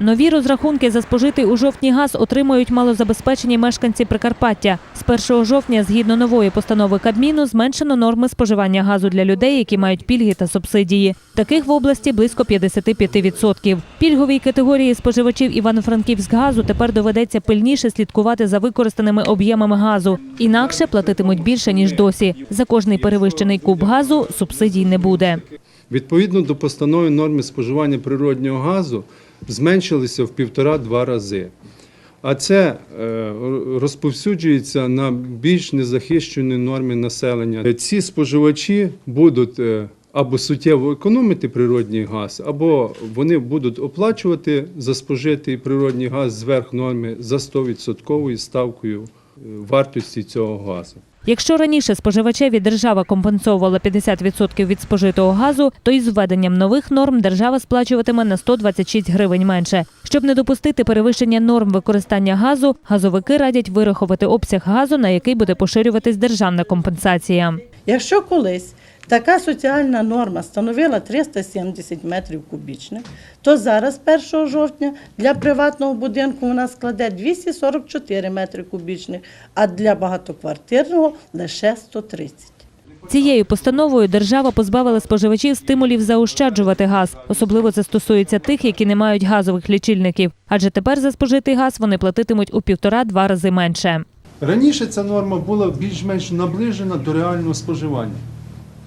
Нові розрахунки за спожитий у жовтні газ отримують малозабезпечені мешканці Прикарпаття. З 1 жовтня, згідно нової постанови Кабміну, зменшено норми споживання газу для людей, які мають пільги та субсидії. Таких в області близько 55%. Пільговій категорії споживачів Івано-Франківськгазу тепер доведеться пильніше слідкувати за використаними об'ємами газу. Інакше платитимуть більше ніж досі. За кожний перевищений куб газу субсидій не буде. Відповідно до постанови норми споживання природнього газу зменшилися в півтора-два рази. А це е, розповсюджується на більш незахищені норми населення. Ці споживачі будуть е, або суттєво економити природний газ, або вони будуть оплачувати за спожитий природний газ зверх норми за 100% ставкою е, вартості цього газу. Якщо раніше споживачеві держава компенсовувала 50% від спожитого газу, то із введенням нових норм держава сплачуватиме на 126 гривень менше. Щоб не допустити перевищення норм використання газу, газовики радять вирахувати обсяг газу, на який буде поширюватись державна компенсація. Якщо колись така соціальна норма становила 370 метрів кубічних, то зараз, 1 жовтня, для приватного будинку вона складе 244 метри кубічних, а для багатоквартирного лише 130. Цією постановою держава позбавила споживачів стимулів заощаджувати газ. Особливо це стосується тих, які не мають газових лічильників. Адже тепер за спожитий газ вони платитимуть у півтора-два рази менше. Раніше ця норма була більш-менш наближена до реального споживання.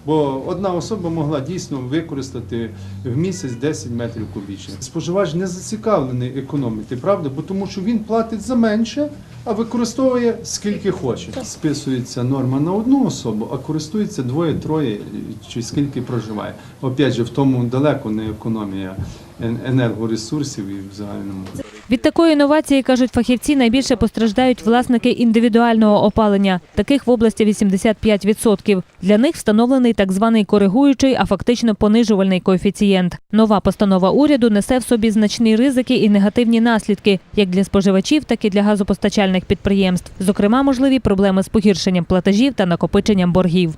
Бо одна особа могла дійсно використати в місяць 10 метрів кубічних. Споживач не зацікавлений економити, правда? Бо тому що він платить за менше, а використовує скільки хоче. Списується норма на одну особу, а користується двоє-троє чи скільки проживає. Опять же, в тому далеко не економія енергоресурсів і в загальному. Від такої інновації, кажуть фахівці, найбільше постраждають власники індивідуального опалення. Таких в області 85%. Для них встановлений так званий коригуючий, а фактично понижувальний коефіцієнт. Нова постанова уряду несе в собі значні ризики і негативні наслідки як для споживачів, так і для газопостачальних підприємств. Зокрема, можливі проблеми з погіршенням платежів та накопиченням боргів.